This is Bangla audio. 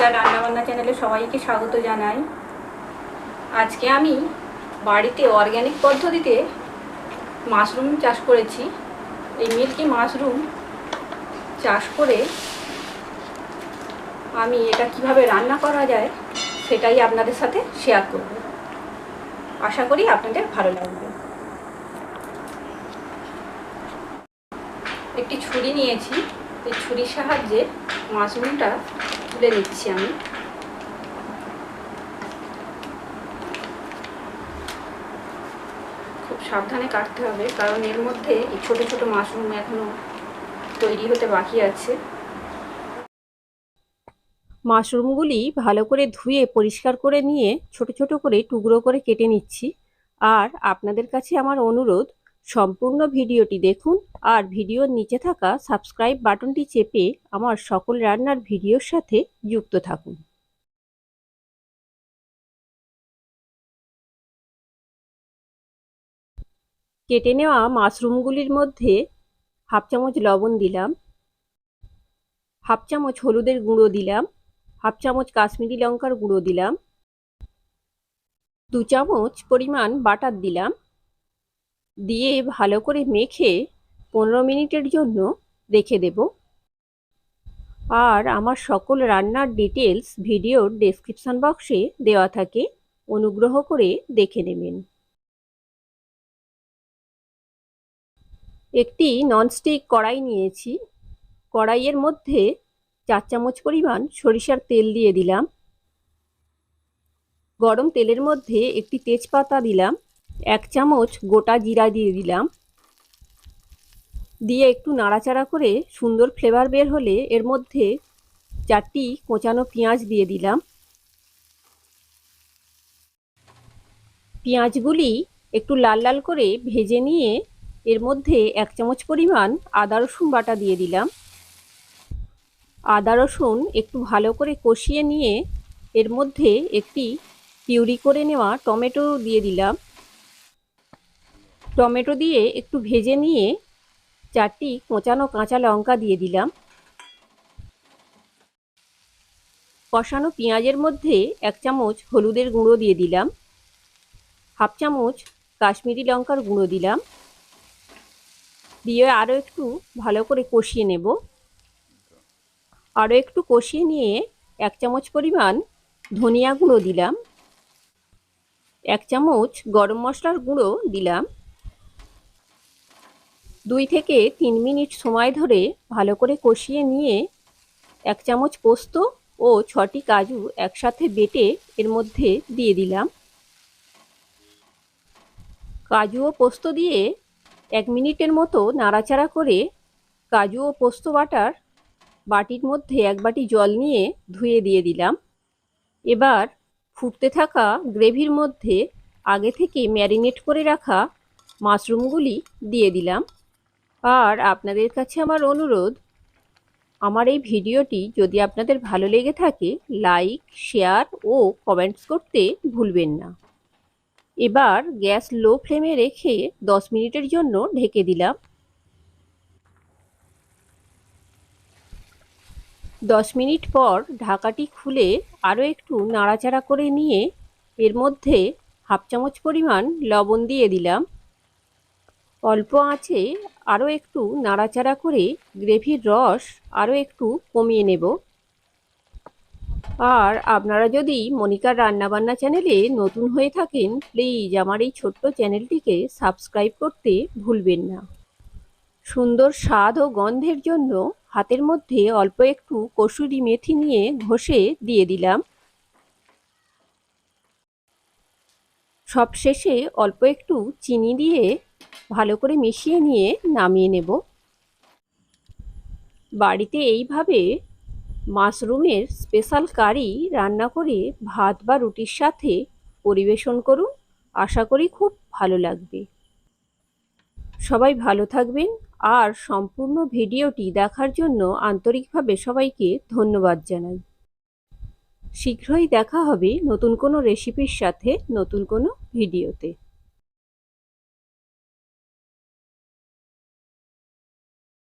মনিকা রান্নাবান্না চ্যানেলে সবাইকে স্বাগত জানাই। আজকে আমি বাড়িতে অর্গ্যানিক পদ্ধতিতে মাশরুম চাষ করেছি। এই মিল্কি মাশরুম চাষ করে আমি এটা কীভাবে রান্না করা যায় সেটাই আপনাদের সাথে শেয়ার করব। আশা করি আপনাদের ভালো লাগবে। একটি ছুরি নিয়েছি। এই ছুরির সাহায্যে মাশরুমটা তুলে নিচ্ছি আমি খুব সাবধানে কাটতে হবে, কারণ এর মধ্যে এই ছোটো ছোটো মাশরুম এখনও তৈরি হতে বাকি আছে। মাশরুমগুলি ভালো করে ধুয়ে পরিষ্কার করে নিয়ে ছোট ছোট করে টুকরো করে কেটে নিচ্ছি। আর আপনাদের কাছে আমার অনুরোধ সম্পূর্ণ ভিডিওটি দেখুন আর ভিডিওর নিচে থাকা সাবস্ক্রাইব বাটনটি চেপে আমার সকল রান্নার ভিডিওর সাথে যুক্ত থাকুন। কেটে নেওয়া মাশরুমগুলির মধ্যে হাফ চামচ লবণ দিলাম, হাফ চামচ হলুদের গুঁড়ো দিলাম, হাফ চামচ কাশ্মীরি লঙ্কার গুঁড়ো দিলাম, দু চামচ পরিমাণ বাটার দিলাম দিয়ে ভালো করে মেখে পনেরো মিনিটের জন্য রেখে দেব। আর আমার সকল রান্নার ডিটেলস ভিডিওর ডেসক্রিপশন বক্সে দেওয়া থাকে। অনুগ্রহ করে দেখে নেবেন। একটি ননস্টিক কড়াই নিয়েছি। কড়াইয়ের মধ্যে চার চামচ পরিমাণ সরিষার তেল দিয়ে দিলাম। গরম তেলের মধ্যে একটি তেজপাতা দিলাম। এক চামচ গোটা জিরা দিয়ে দিলাম। দিয়ে একটু নাড়াচাড়া করে সুন্দর ফ্লেভার বের হলে এর মধ্যে চারটি কোঁচানো পেঁয়াজ দিয়ে দিলাম। পেঁয়াজগুলি একটু লাল লাল করে ভেজে নিয়ে এর মধ্যে এক চামচ পরিমাণ আদা রসুন বাটা দিয়ে দিলাম। আদা রসুন একটু ভালো করে কষিয়ে নিয়ে এর মধ্যে একটি পিউরি করে নেওয়া টমেটো দিয়ে দিলাম। টমেটো দিয়ে একটু ভেজে নিয়ে চারটি কোঁচানো কাঁচা লঙ্কা দিয়ে দিলাম। কষানো পেঁয়াজের মধ্যে এক চামচ হলুদের গুঁড়ো দিয়ে দিলাম। হাফ চামচ কাশ্মীরি লঙ্কার গুঁড়ো দিলাম। দিয়ে আরও একটু ভালো করে কষিয়ে নেব। আরও একটু কষিয়ে নিয়ে এক চামচ পরিমাণ ধনিয়া গুঁড়ো দিলাম। এক চামচ গরম মশলার গুঁড়ো দিলাম। দুই থেকে তিন মিনিট সময় ধরে ভালো করে কষিয়ে নিয়ে এক চামচ পোস্ত ও ছটি কাজু একসাথে বেটে এর মধ্যে দিয়ে দিলাম। কাজু ও পোস্ত দিয়ে এক মিনিটের মতো নাড়াচাড়া করে কাজু ও পোস্ত বাটার বাটির মধ্যে এক বাটি জল নিয়ে ধুয়ে দিয়ে দিলাম। এবার ফুটতে থাকা গ্রেভির মধ্যে আগে থেকে ম্যারিনেট করে রাখা মাশরুমগুলি দিয়ে দিলাম। আর আপনাদের কাছে আমার অনুরোধ, আমার এই ভিডিওটি যদি আপনাদের ভালো লেগে থাকে, লাইক, শেয়ার ও কমেন্টস করতে ভুলবেন না। এবার গ্যাস লো ফ্লেমে রেখে দশ মিনিটের জন্য ঢেকে দিলাম। দশ মিনিট পর ঢাকাটি খুলে আরও একটু নাড়াচাড়া করে নিয়ে এর মধ্যে হাফ চামচ পরিমাণ লবণ দিয়ে দিলাম। অল্প আঁচে আরও একটু নাড়াচাড়া করে গ্রেভির রস আরও একটু কমিয়ে নেব। আর আপনারা যদি মনিকার রান্নাবান্না চ্যানেলে নতুন হয়ে থাকেন, প্লিজ আমার এই ছোট্ট চ্যানেলটিকে সাবস্ক্রাইব করতে ভুলবেন না। সুন্দর স্বাদ ও গন্ধের জন্য হাতের মধ্যে অল্প একটু কসুরি মেথি নিয়ে ঘষে দিয়ে দিলাম। সবশেষে অল্প একটু চিনি দিয়ে ভালো করে মিশিয়ে নিয়ে নামিয়ে নেব। বাড়িতে এইভাবে মাশরুমের স্পেশাল কারি রান্না করে ভাত বা রুটির সাথে পরিবেশন করুন, আশা করি খুব ভালো লাগবে। সবাই ভালো থাকবেন আর সম্পূর্ণ ভিডিওটি দেখার জন্য আন্তরিকভাবে সবাইকে ধন্যবাদ জানাই। শীঘ্রই দেখা হবে নতুন কোনো রেসিপির সাথে নতুন কোনো ভিডিওতে।